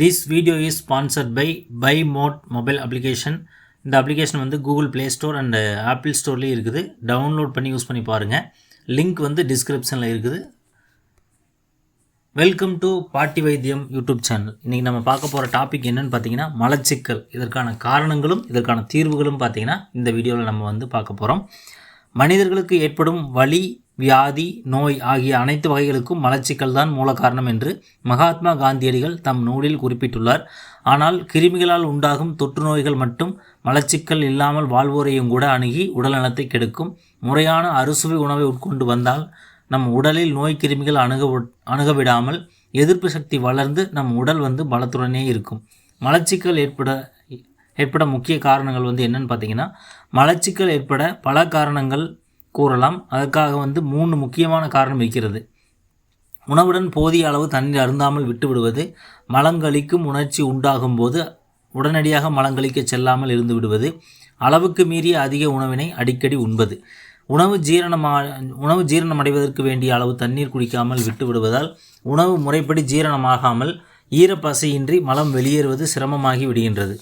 This video is sponsored by by mode mobile application இந்த application வந்து Google Play Store and Apple ஸ்டோர்லேயும் இருக்குது. Download பண்ணி use பண்ணி பாருங்கள் லிங்க் வந்து டிஸ்கிரிப்ஷனில் இருக்குது. வெல்கம் டு பாட்டி வைத்தியம் யூடியூப் சேனல் இன்றைக்கி நம்ம பார்க்க போகிற டாபிக் என்னன்னு பார்த்தீங்கன்னா மலச்சிக்கல். இதற்கான காரணங்களும் இதற்கான தீர்வுகளும் பார்த்தீங்கன்னா இந்த வீடியோவில் நம்ம வந்து பார்க்க போகிறோம் மனிதர்களுக்கு ஏற்படும் வலி வியாதி நோய் ஆகிய அனைத்து வகைகளுக்கும் மலச்சிக்கல் தான் மூல காரணம் என்று மகாத்மா காந்தியடிகள் தம் நூலில் குறிப்பிட்டுள்ளார். ஆனால் கிருமிகளால் உண்டாகும் தொற்று நோய்கள் மட்டும் மலச்சிக்கல் இல்லாமல் வாழ்வோரையும் கூட அணுகி உடல்நலத்தை கெடுக்கும். முறையான அறுசுவை உணவை உட்கொண்டு வந்தால் நம் உடலில் நோய் கிருமிகள் அணுக அணுக விடாமல் எதிர்ப்பு சக்தி வளர்ந்து நம் உடல் வந்து பலத்துடனே இருக்கும். மலச்சிக்கல் ஏற்பட ஏற்பட முக்கிய காரணங்கள் வந்து என்னென்னு பார்த்தீங்கன்னா மலச்சிக்கல் ஏற்பட பல காரணங்கள் கூறலாம். அதற்காக வந்து மூணு முக்கியமான காரணம் இருக்கிறது. உணவுடன் போதிய அளவு தண்ணீர் அருந்தாமல் விட்டுவிடுவது மலங்களிக்கும் உணர்ச்சி உண்டாகும் போது உடனடியாக மலங்களிக்க செல்லாமல் இருந்து விடுவது அளவுக்கு மீறிய அதிக உணவினை அடிக்கடி உண்பது. உணவு ஜீரணமா உணவு ஜீரணம் அடைவதற்கு வேண்டிய அளவு தண்ணீர் குடிக்காமல் விட்டு விடுவதால் உணவு முறைப்படி ஜீரணமாகாமல் ஈரப்பசையின்றி மலம் வெளியேறுவது சிரமமாகி விடுகின்றது.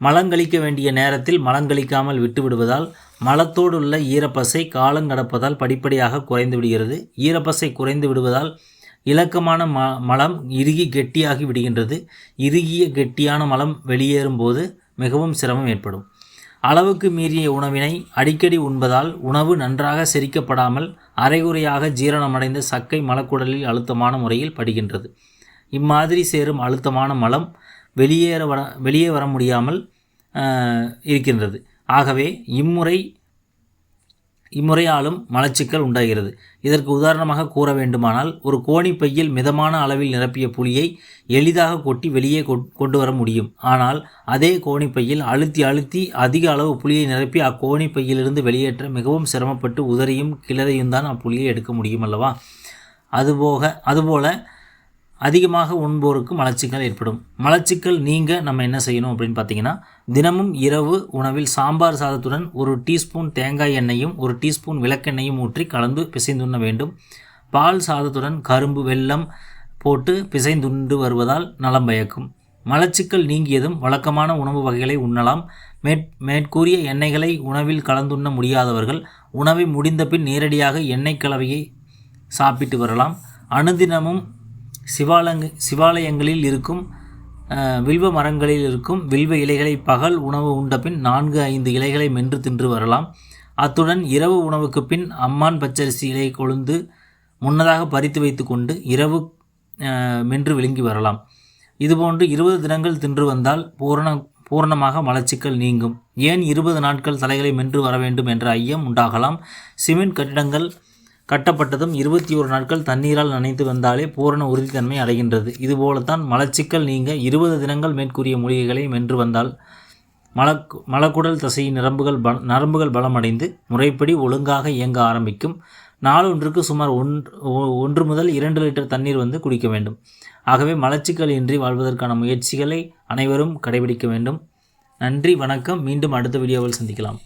மலங்களிக்க வேண்டிய நேரத்தில் மலங்களிக்காமல் விட்டு விடுவதால் மலத்தோடு உள்ள ஈரப்பசை காலங்கடப்பதால் படிப்படியாக குறைந்து விடுகிறது. ஈரப்பசை குறைந்து விடுவதால் இலக்கமான ம மலம் இறுகி கெட்டியாகி விடுகின்றது. இறுகிய கெட்டியான மலம் வெளியேறும் போது மிகவும் சிரமம் ஏற்படும். அளவுக்கு மீறிய உணவினை அடிக்கடி உண்பதால் உணவு நன்றாக செரிக்கப்படாமல் அரைகுறையாக ஜீரணமடைந்த சக்கை மலக்குடலில் அழுத்தமான முறையில் படுகின்றது. இம்மாதிரி சேரும் அழுத்தமான மலம் வெளியேற வர வெளியே வர முடியாமல் இருக்கின்றது. ஆகவே இம்முறை இம்முறையாலும் மலச்சிக்கல் உண்டாகிறது. இதற்கு உதாரணமாக கூற வேண்டுமானால் ஒரு கோணி பையில் மிதமான அளவில் நிரப்பிய புளியை எளிதாக கொட்டி வெளியே கொண்டு வர முடியும். ஆனால் அதே கோணி பையில் அழுத்தி அழுத்தி அதிக அளவு புளியை நிரப்பி அக்கோணி பையிலிருந்து வெளியேற்ற மிகவும் சிரமப்பட்டு உதறியும் கிளறையும் தான் அப்புளியை எடுக்க முடியும் அல்லவா? அதுபோக அதுபோல அதிகமாக உண்போருக்கு மலச்சிக்கல் ஏற்படும். மலச்சிக்கல் நீங்க நம்ம என்ன செய்யணும் அப்படின்னு பார்த்தீங்கன்னா தினமும் இரவு உணவில் சாம்பார் சாதத்துடன் ஒரு டீஸ்பூன் தேங்காய் எண்ணெயும் ஒரு டீஸ்பூன் விளக்கெண்ணையும் ஊற்றி கலந்து பிசைந்துண்ண வேண்டும். பால் சாதத்துடன் கரும்பு வெல்லம் போட்டு பிசைந்துண்டு வருவதால் நலம் பயக்கும். மலச்சிக்கல் நீங்கியதும் வழக்கமான உணவு வகைகளை உண்ணலாம். மேற் மேற்கூறிய எண்ணெய்களை உணவில் கலந்துண்ண முடியாதவர்கள் உணவை முடிந்த பின் நேரடியாக எண்ணெய் கலவையை சாப்பிட்டு வரலாம். அனுதினமும் சிவாலங்க சிவாலயங்களில் இருக்கும் வில்வ மரங்களில் இருக்கும் வில்வ இலைகளை பகல் உணவு உண்டபின் நான்கு ஐந்து இலைகளை மென்று தின்று வரலாம். அத்துடன் இரவு உணவுக்கு பின் அம்மான் பச்சரிசி இலை கொழுந்து முன்னதாக பறித்து வைத்து கொண்டு இரவு மென்று விழுங்கி வரலாம். இதுபோன்று இருபது தினங்கள் தின்று வந்தால் பூரண பூரணமாக மலச்சிக்கல் நீங்கும். ஏன் இருபது நாட்கள் தலைகளை மென்று வர வேண்டும் என்ற ஐயம் உண்டாகலாம். சிமெண்ட் கட்டிடங்கள் கட்டப்பட்டதும் இருபத்தி ஒரு நாட்கள் தண்ணீரால் நனைத்து வந்தாலே பூரண உறுதித்தன்மை அடைகின்றது. இதுபோலத்தான் மலச்சிக்கல் நீங்க இருபது தினங்கள் மேற்கூறிய மூலிகைகளை மென்று வந்தால் மலக் மலக்குடல் தசையின் நரம்புகள் ப நரம்புகள் பலமடைந்து முறைப்படி ஒழுங்காக இயங்க ஆரம்பிக்கும். நாளொன்றுக்கு சுமார் ஒன்று ஒன்று முதல் இரண்டு லிட்டர் தண்ணீர் வந்து குடிக்க வேண்டும். ஆகவே மலச்சிக்கல் இன்றி வாழ்வதற்கான முயற்சிகளை அனைவரும் கடைபிடிக்க வேண்டும். நன்றி வணக்கம். மீண்டும் அடுத்த வீடியோவில் சந்திக்கலாம்.